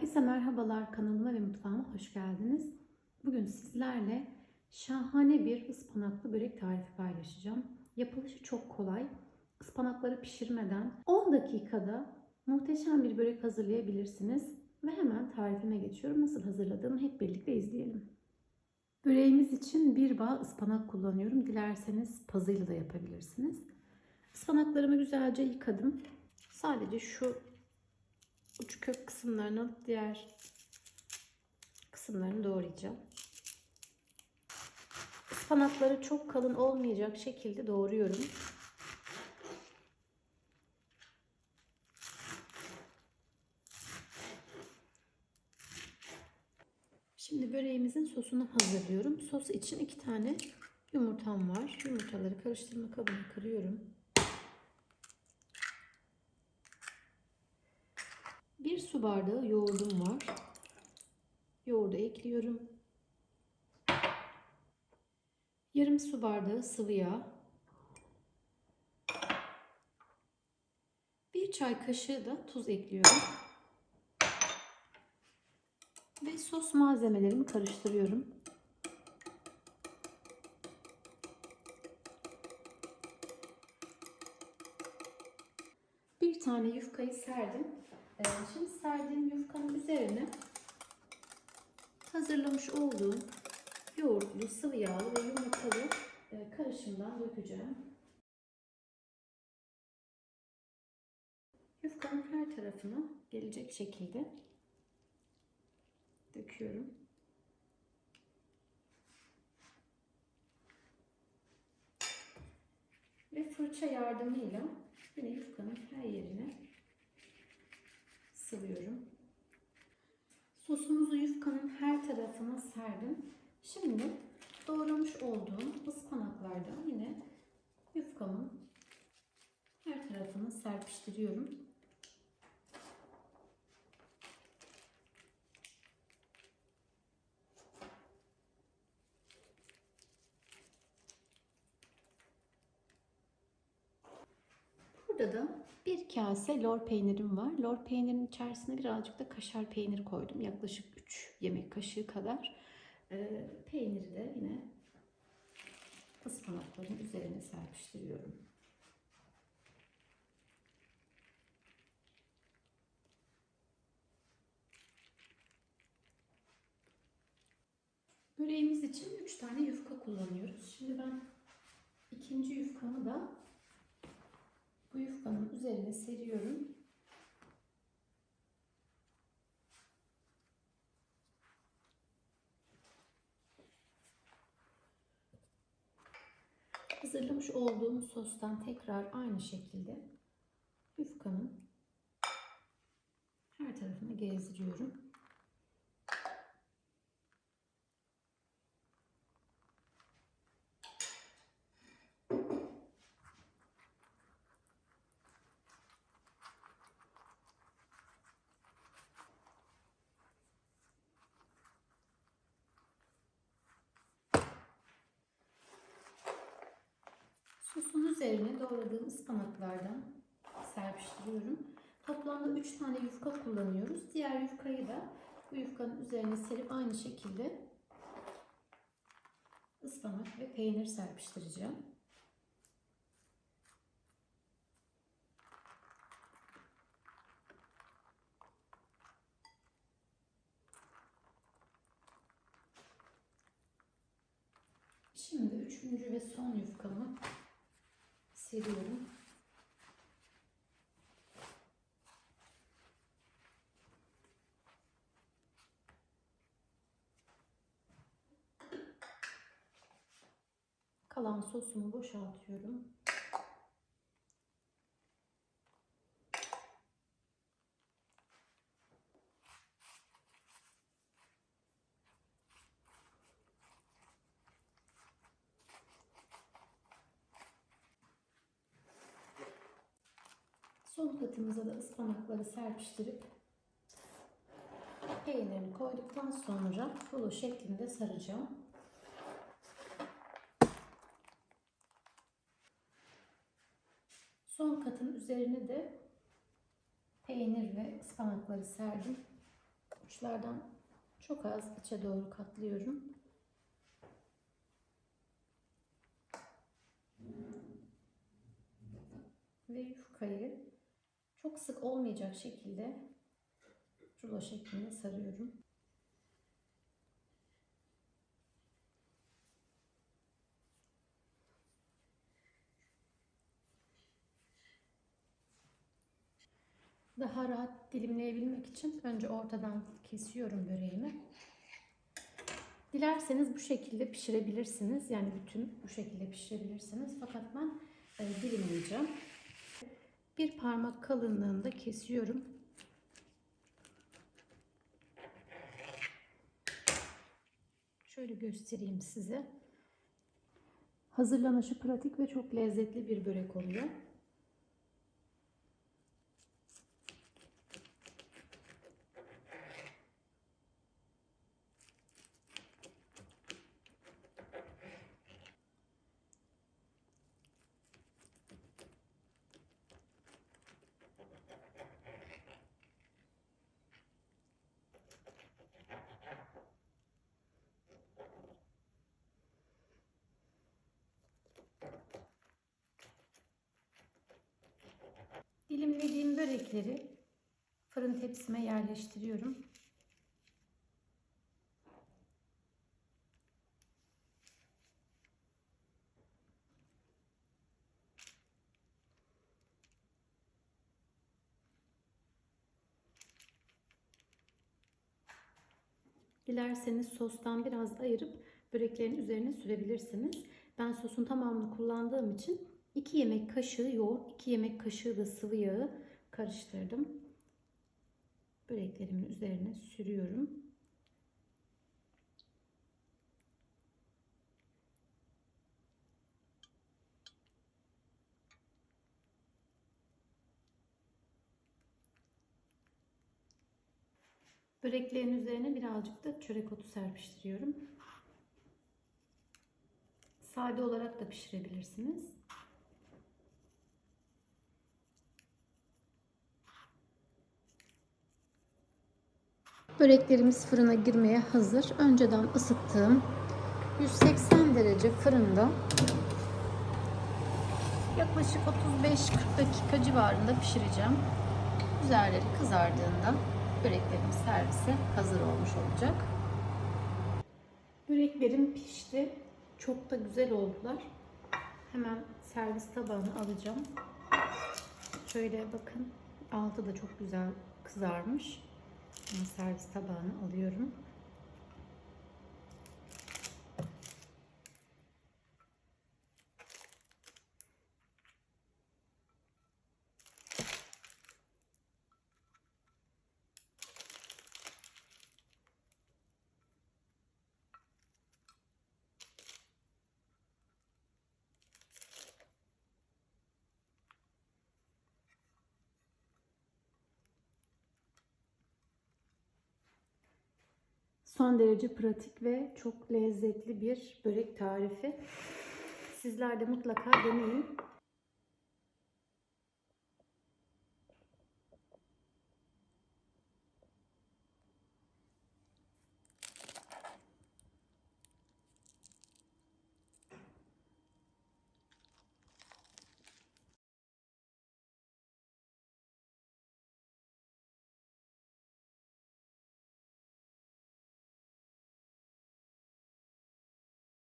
Herkese merhabalar kanalıma ve mutfağıma hoş geldiniz. Bugün sizlerle şahane bir ıspanaklı börek tarifi paylaşacağım. Yapılışı çok kolay. Ispanakları pişirmeden 10 dakikada muhteşem bir börek hazırlayabilirsiniz. Ve hemen tarifime geçiyorum. Nasıl hazırladığımı hep birlikte izleyelim. Böreğimiz için bir bağ ıspanak kullanıyorum. Dilerseniz pazıyla da yapabilirsiniz. Ispanaklarımı güzelce yıkadım. Sadece şu uç kök kısımlarını alıp diğer kısımlarını doğrayacağım. Ispanakları çok kalın olmayacak şekilde doğruyorum. Şimdi böreğimizin sosunu hazırlıyorum. Sos için iki tane yumurtam var. Yumurtaları karıştırma kabına kırıyorum. Bir su bardağı yoğurdum var. Yoğurdu ekliyorum. Yarım su bardağı sıvı yağ. Bir çay kaşığı da tuz ekliyorum. Ve sos malzemelerimi karıştırıyorum. Bir tane yufkayı serdim. Ee, Şimdi serdiğim yufkanın üzerine hazırlamış olduğum yoğurtlu, sıvı yağlı ve yumurtalı e, karışımdan dökeceğim. Yufkanın her tarafına gelecek şekilde döküyorum. Ve fırça yardımıyla yine yufkanın her yerine sıvıyorum. Sosumuzu yufkanın her tarafına serdim. Şimdi doğramış olduğum ıspanaklardan yine yufkamın her tarafına serpiştiriyorum. Burada da bir kase lor peynirim var. Lor peynirin içerisine birazcık da kaşar peyniri koydum. Yaklaşık 3 yemek kaşığı kadar. Ee, peyniri de yine ıspanakların üzerine serpiştiriyorum. Böreğimiz için 3 tane yufka kullanıyoruz. Şimdi ben ikinci yufkamı da bu yufkanın üzerine seriyorum. Hazırlamış olduğum sostan tekrar aynı şekilde yufkanın her tarafına gezdiriyorum. Sosun üzerine doğradığım ıspanaklardan serpiştiriyorum. Toplamda 3 tane yufka kullanıyoruz. Diğer yufkayı da bu yufkanın üzerine serip aynı şekilde ıspanak ve peynir serpiştireceğim. Şimdi üçüncü ve son yufkamı seriyorum. Kalan sosumu boşaltıyorum. Son katımıza da ıspanakları serpiştirip peynirini koyduktan sonra rulo şeklinde saracağım. Son katın üzerine de peynir ve ıspanakları serdim. Uçlardan çok az içe doğru katlıyorum. Ve yufkayı çok sık olmayacak şekilde rulo şeklinde sarıyorum. Daha rahat dilimleyebilmek için önce ortadan kesiyorum böreğimi. Dilerseniz bu şekilde pişirebilirsiniz. Yani bütün bu şekilde pişirebilirsiniz. Fakat ben e, dilimleyeceğim. Bir parmak kalınlığında kesiyorum. Şöyle göstereyim size. Hazırlanışı pratik ve çok lezzetli bir börek oluyor. Dilimlediğim börekleri fırın tepsime yerleştiriyorum. Dilerseniz sostan biraz ayırıp böreklerin üzerine sürebilirsiniz. Ben sosun tamamını kullandığım için 2 yemek kaşığı yoğurt, 2 yemek kaşığı da sıvı yağı karıştırdım. Böreklerimin üzerine sürüyorum. Böreklerin üzerine birazcık da çörek otu serpiştiriyorum. Sade olarak da pişirebilirsiniz. Böreklerimiz fırına girmeye hazır. Önceden ısıttığım 180 derece fırında yaklaşık 35-40 dakika civarında pişireceğim. Üzerleri kızardığında böreklerimiz servise hazır olmuş olacak. Böreklerim pişti. Çok da güzel oldular. Hemen servis tabağına alacağım. Şöyle bakın. Altı da çok güzel kızarmış. Servis tabağına alıyorum. Son derece pratik ve çok lezzetli bir börek tarifi. Sizler de mutlaka deneyin.